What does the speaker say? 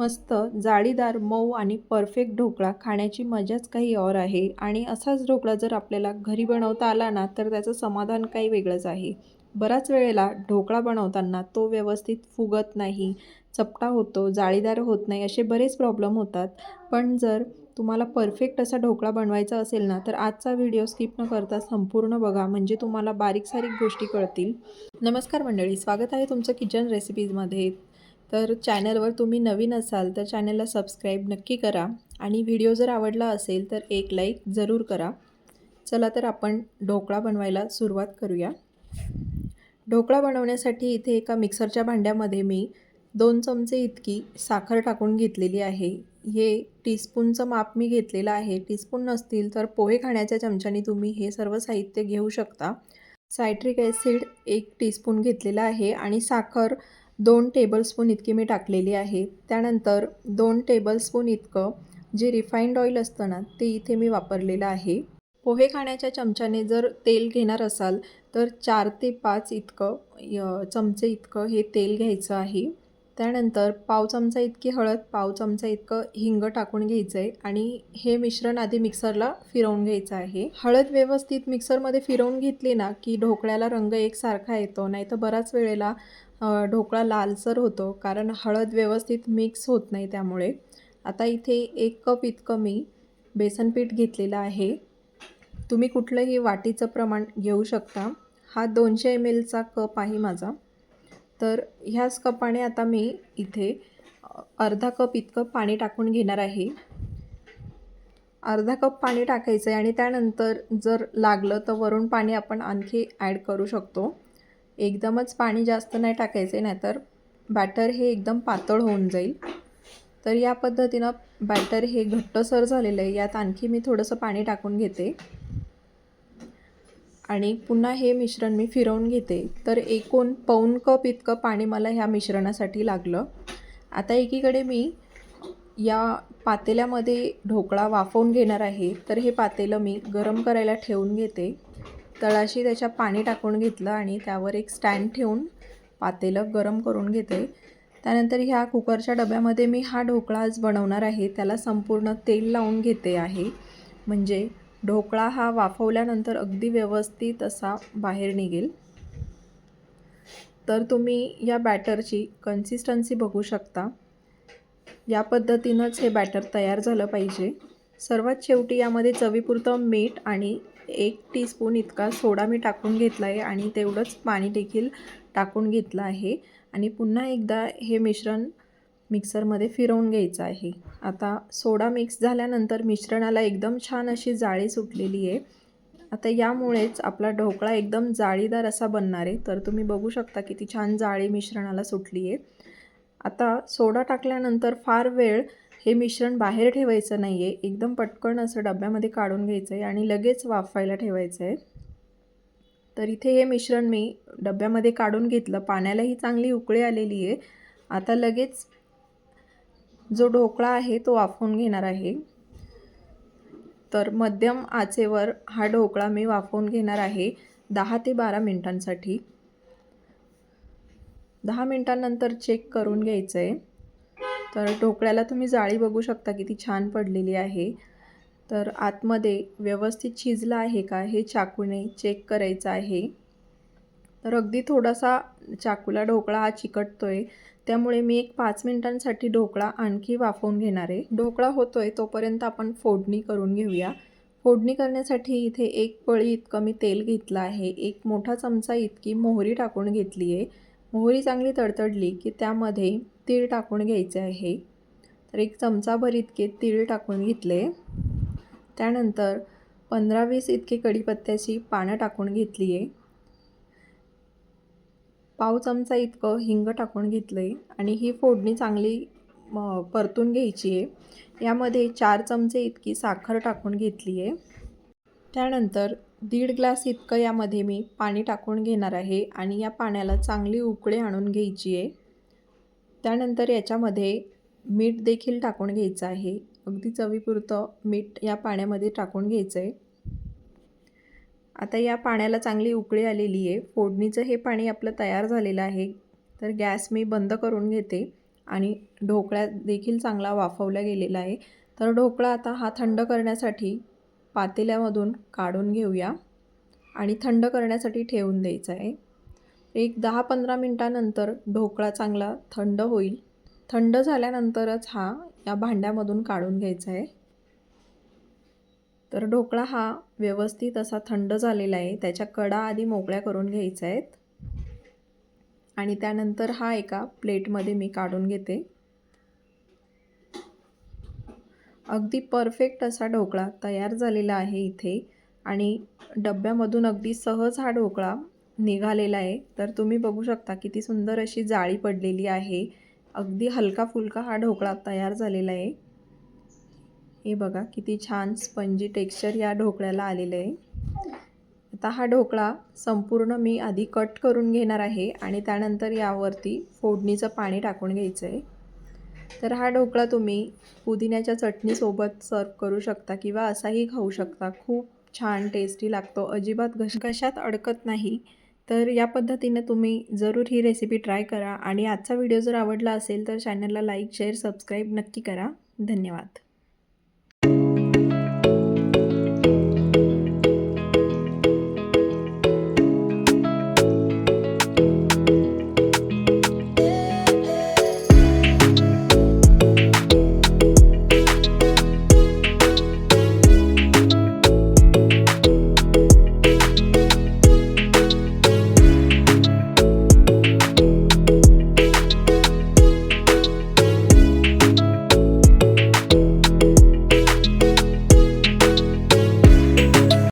मस्त जाळीदार मऊ आणि परफेक्ट ढोकळा खाण्याची मजाच काही और आहे. आणि असाच ढोकळा जर आपल्याला घरी बनवता आला ना तर त्याचं समाधान काही वेगळंच आहे. बऱ्याच वेळेला ढोकळा बनवताना तो व्यवस्थित फुगत नाही चपटा होतो जाळीदार होत नाही असे बरेच प्रॉब्लेम होतात. पण जर तुम्हाला परफेक्ट असा ढोकळा बनवायचा असेल ना तर आजचा व्हिडिओ स्किप न करता संपूर्ण बघा म्हणजे तुम्हाला बारीक सारीक गोष्टी कळतील. नमस्कार मंडळी स्वागत आहे तुमचं किचन रेसिपीजमध्ये तर चॅनलवर तुम्ही नवीन असाल तर चॅनलला सबस्क्राईब नक्की करा आणि व्हिडिओ जर आवडला असेल तर एक लाईक जरूर करा. चला तर आपण ढोकळा बनवायला सुरुवात करूया. ढोकळा बनवण्यासाठी इथे एका मिक्सरच्या भांड्यामध्ये मी दोन चमचे इतकी साखर टाकून घेतलेली आहे. हे टीस्पूनचं माप मी घेतलेलं आहे. टीस्पून नसतील तर पोहे खाण्याच्या चमच्याने तुम्ही हे सर्व साहित्य घेऊ शकता. सायट्रिक ॲसिड एक टीस्पून घेतलेला आहे आणि साखर दोन टेबलस्पून इतकी मी टाकलेली आहे. त्यानंतर दोन टेबलस्पून इतकं जे रिफाईंड ऑइल असतं ना ते इथे मी वापरलेलं आहे. पोहे खाण्याच्या चमच्याने जर तेल घेणार असाल तर चार ते पाच इतकं य चमचे इतकं हे तेल घ्यायचं आहे. त्यानंतर पाव चमचा इतकी हळद पाव चमचा इतकं हिंग टाकून घ्यायचं आहे आणि हे मिश्रण आधी मिक्सरला फिरवून घ्यायचं आहे. हळद व्यवस्थित मिक्सरमध्ये फिरवून घेतली ना की ढोकळ्याला रंग एकसारखा येतो नाही तर बऱ्याच वेळेला ढोकळा लालसर होतो कारण हळद व्यवस्थित मिक्स होत नाही त्यामुळे. आता इथे एक कप इतकं मी बेसनपीठ घेतलेलं आहे. तुम्ही कुठलंही वाटीचं प्रमाण घेऊ शकता. हा दोनशे एम एलचा कप आहे माझा. तर ह्याच कपाने आता मी इथे अर्धा कप इतकं पाणी टाकून घेणार आहे. अर्धा कप पाणी टाकायचं आहे आणि त्यानंतर जर लागलं तर वरून पाणी आपण आणखी ॲड करू शकतो. एकदमच पाणी जास्त नाही टाकायचे नाहीतर बॅटर हे एकदम पातळ होऊन जाईल. तर या पद्धतीनं बॅटर हे घट्टसर झालेलं आहे. यात आणखी मी थोडंसं पाणी टाकून घेते. आणि पुन्हा हे मिश्रण मी फिरवून घेते. तर एकूण पाऊन कप इतकं पाणी मला ह्या मिश्रणासाठी लागलं. आता एकीकडे मी या पातेल्यामध्ये ढोकळा वाफवून घेणार आहे. तर हे पातेलं मी गरम करायला ठेवून घेते. तळाशी त्याच्या पाणी टाकून घेतलं आणि त्यावर एक स्टँड ठेवून पातेलं गरम करून घेते. त्यानंतर ह्या कुकरच्या डब्यामध्ये मी हा ढोकळा आज बनवणार आहे. त्याला संपूर्ण तेल लावून घेते आहे. म्हणजे ढोकळा हा वाफवल्यानंतर अगदी व्यवस्थित असा बाहेर निघेल. तर तुम्ही या बॅटरची कन्सिस्टन्सी बघू शकता. या पद्धतीनंच हे बॅटर तयार झालं पाहिजे. सर्वात शेवटी यामध्ये चवीपुरतं मीठ आणि एक टीस्पून इतका सोडा मी टाकून घेतला आहे आणि तेवढंच पाणी देखील टाकून घेतलं आहे. आणि पुन्हा एकदा हे मिश्रण मिक्सरमध्ये फिरवून घ्यायचं आहे. आता सोडा मिक्स झाल्यानंतर मिश्रणाला एकदम छान अशी जाळी सुटलेली आहे. आता यामुळेच आपला ढोकळा एकदम जाळीदार असा बनणार आहे. तर तुम्ही बघू शकता किती छान जाळी मिश्रणाला सुटली आहे आता सोडा टाकल्यानंतर फार वेळ हे मिश्रण बाहेर ठेवायचं नाही आहे एकदम पटकन असं डब्यामध्ये काढून घ्यायचं आहे आणि लगेच वाफायला ठेवायचं आहे तर इथे हे मिश्रण मी डब्यामध्ये काढून घेतलं. पाण्यालाही चांगली उकळी आलेली आहे आता लगेच जो ढोकळा आहे तो वाफवून घेणार आहे. तर मध्यम आचेवर हा ढोकळा मी वाफवून घेणार आहे दहा ते बारा मिनटांसाठी. दहा मिनटांनंतर चेक करून घ्यायचं आहे तर ढोकळ्याला तुम्ही जाळी बघू शकता किती छान पडलेली आहे. तर आतमध्ये व्यवस्थित शिजला आहे का हे चाकूने चेक करायचं आहे. तर अगदी थोडासा चाकूला ढोकळा हा चिकटतो आहे त्यामुळे मी एक पाच मिनिटांसाठी ढोकळा आणखी वाफवून घेणार आहे. ढोकळा होतो आहे तोपर्यंत आपण फोडणी करून घेऊया. फोडणी करण्यासाठी इथे एक पळी इतकं मी तेल घेतलं आहे. एक मोठा चमचा इतकी मोहरी टाकून घेतली आहे मोहरी चांगली तडतडली की त्यामध्ये तीळ टाकून घ्यायचे आहे. तर एक चमचाभर इतके तीळ टाकून घेतले. त्यानंतर पंधरा वीस इतके कढीपत्त्याची पानं टाकून घेतली आहे. पाव चमचा इतकं हिंग टाकून घेतलं आहे आणि ही फोडणी चांगली परतून घ्यायची आहे. यामध्ये चार चमचे इतकी साखर टाकून घेतली आहे. त्यानंतर दीड ग्लास इतकं यामध्ये मी पाणी टाकून घेणार आहे आणि या पाण्याला चांगली उकळी आणून घ्यायची आहे. त्यानंतर याच्यामध्ये मीठ देखील टाकून घ्यायचं आहे. अगदी चवीपुरतं मीठ या पाण्यामध्ये टाकून घ्यायचं आहे आता या पाण्याला चांगली उकळी आलेली आहे. फोडणीचं हे पाणी आपलं तयार झालेलं आहे. तर गॅस मी बंद करून घेते आणि ढोकळा देखील चांगला वाफवला गेलेला आहे. तर ढोकळा आता हा थंड करण्यासाठी पातेल्यामधून काढून घेऊया आणि थंड करण्यासाठी ठेवून द्यायचा आहे. एक दहा पंधरा मिनटानंतर ढोकळा चांगला थंड होईल. थंड झाल्यानंतरच हा या भांड्यामधून काढून घ्यायचा आहे. तर ढोकळा हा व्यवस्थित असा थंड झालेला आहे. त्याच्या कडा आधी मोकळ्या करून घ्यायच्या आहेत. आणि त्यानंतर हा एका प्लेटमध्ये मी काढून घेते. अगदी परफेक्ट असा ढोकळा तयार झालेला आहे इथे. आणि डब्यामधून अगदी सहज हा ढोकळा निघालेला आहे. तर तुम्ही बघू शकता किती सुंदर अशी जाळी पडलेली आहे. अगदी हलका फुलका हा ढोकळा तयार झालेला आहे. हे बघा किती छान स्पंजी टेक्स्चर या ढोकळ्याला आलेलं आहे. आता हा ढोकळा संपूर्ण मी आधी कट करून घेणार आहे आणि त्यानंतर यावरती फोडणीचं पाणी टाकून घ्यायचं आहे. तर हा ढोकळा तुम्ही पुदिन्याच्या चटणीसोबत सर्व करू शकता किंवा असाही खाऊ शकता. खूप छान टेस्टी लागतो. अजिबात घश घशात अडकत नाही. तर या पद्धतीने तुम्ही जरूर ही रेसिपी ट्राय करा आणि आजचा व्हिडिओ जर आवडला असेल तर चॅनलला लाईक शेअर सबस्क्राईब नक्की करा. धन्यवाद.